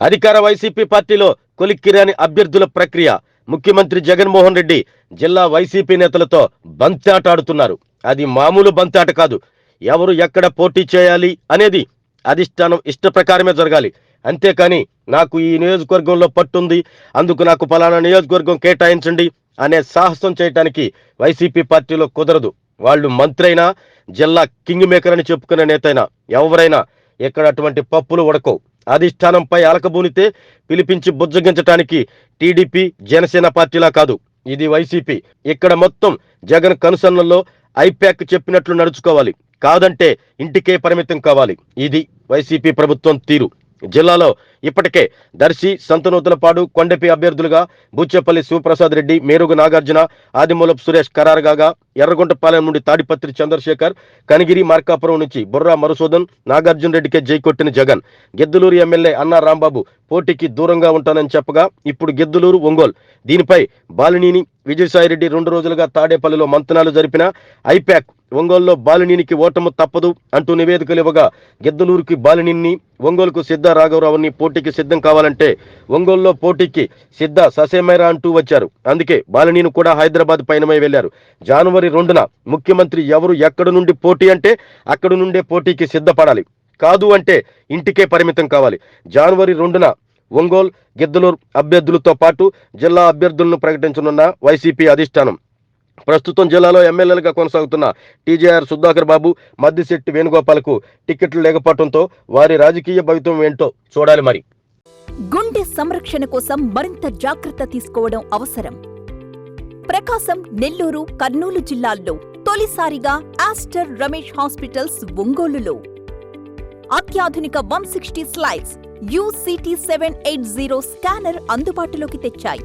అధికార వైసీపీ పార్టీలో కొలిక్కిరాని అభ్యర్థుల ప్రక్రియ. ముఖ్యమంత్రి జగన్మోహన్ రెడ్డి జిల్లా వైసీపీ నేతలతో బంతాట ఆడుతున్నారు అది మామూలు బంతాట కాదు. ఎవరు ఎక్కడ పోటీ చేయాలి అనేది అధిష్టానం ఇష్ట ప్రకారమే జరగాలి. అంతేకాని నాకు ఈ నియోజకవర్గంలో పట్టుంది. అందుకు నాకు పలానా నియోజకవర్గం కేటాయించండి అనే సాహసం చేయటానికి వైసీపీ పార్టీలో కుదరదు. వాళ్ళు మంత్రి అయినా జిల్లా కింగ్ మేకర్ అని చెప్పుకునే నేతైనా ఎవరైనా ఇక్కడ అటువంటి పప్పులు ఉడకవు అధిష్టానంపై అలకబూనితే పిలిపించి బుజ్జగించటానికి టీడీపీ జనసేన పార్టీలా కాదు. ఇది వైసీపీ. ఇక్కడ మొత్తం జగన్ కనుసన్నల్లో ఐప్యాక్ చెప్పినట్లు నడుచుకోవాలి. కాదంటే ఇంటికే పరిమితం కావాలి. ఇది వైసీపీ ప్రభుత్వం తీరు. జిల్లాలో ఇప్పటికే దర్శి సంతనూతలపాడు కొండపి అభ్యర్థులుగా బూచేపల్లి శివప్రసాద్ రెడ్డి మేరుగు నాగార్జున ఆదిమూలపు సురేష్ ఖరారుగా ఎర్రగొంటపాలెం నుండి తాడిపత్రి చంద్రశేఖర్ కనిగిరి మార్కాపురం నుంచి బుర్రా మరుసూదన్ నాగార్జున రెడ్డికే జై కొట్టిన జగన్. గిద్దలూరు ఎమ్మెల్యే అన్నా రాంబాబు పోటీకి దూరంగా ఉంటానని చెప్పగా ఇప్పుడు గిద్దలూరు ఒంగోలు. దీనిపై బాలినీని విజయసాయిరెడ్డి రెండు రోజులుగా తాడేపల్లిలో మంతనాలు జరిపిన ఐపాక్ ఒంగోలులో బాలినీనికి ఓటము తప్పదు అంటూ నివేదికలు ఇవ్వగా గిద్దలూరుకి బాలినీని ఒంగోలుకు సిద్ధ రాఘవరావుని పోటీకి సిద్ధం కావాలంటే ఒంగోలులో పోటీకి సిద్ధ ససేమైరా అంటూ వచ్చారు. అందుకే బాలనీను కూడా హైదరాబాద్ పయనమై వెళ్ళారు జనవరి రెండున ముఖ్యమంత్రి ఎవరు ఎక్కడి నుండి పోటీ అంటే అక్కడి నుండే పోటీకి సిద్ధపడాలి. కాదు అంటే ఇంటికే పరిమితం కావాలి. జనవరి రెండున ఒంగోలు గిద్దలూరు అభ్యర్థులతో పాటు జిల్లా అభ్యర్థులను ప్రకటించనున్న వైసీపీ అధిష్టానం. ప్రస్తుతం జిల్లాలో ఎమ్మెల్యేలుగా కొనసాగుతున్న టీజేఆర్ సుధాకర్ బాబు మద్దిశెట్టి వేణుగోపాలకు టికెట్లు లేకపోవడంతో వారి రాజకీయ భవితం ఏంటో చూడాలి మరి. గుండె సంరక్షణ కోసం మరింత జాగ్రత్త తీసుకోవడం అవసరం. ప్రకాశం నెల్లూరు కర్నూలు జిల్లాల్లో తొలిసారిగా ఆస్టర్ రమేష్ హాస్పిటల్స్ ఒంగోలులో. అత్యాధునిక one sixty slides UCT seven eight zero scanner అందుబాటులోకి తెచ్చాయి.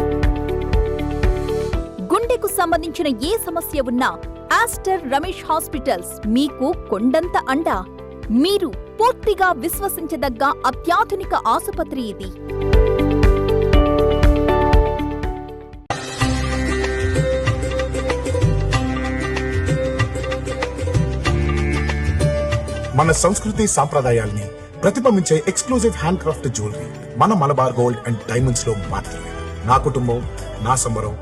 గుండెకు సంబంధించిన ఏ సమస్య ఉన్నా ఆస్టర్ రమేష్ హాస్పిటల్స్ మీకు కొండంత అండా. మీరు పూర్తిగా విశ్వసించదగ్గ అత్యాధునిక ఆసుపత్రి ఇది. మన సంస్కృతి సాంప్రదాయాల్ని ప్రతిబింబించే ఎక్స్క్లూజివ్ హ్యాండ్ క్రాఫ్ట్ జ్యువెలరీ మన మలబార్ గోల్డ్ అండ్ డైమండ్స్లో మాత్రమే. నా కుటుంబం నా సంబరం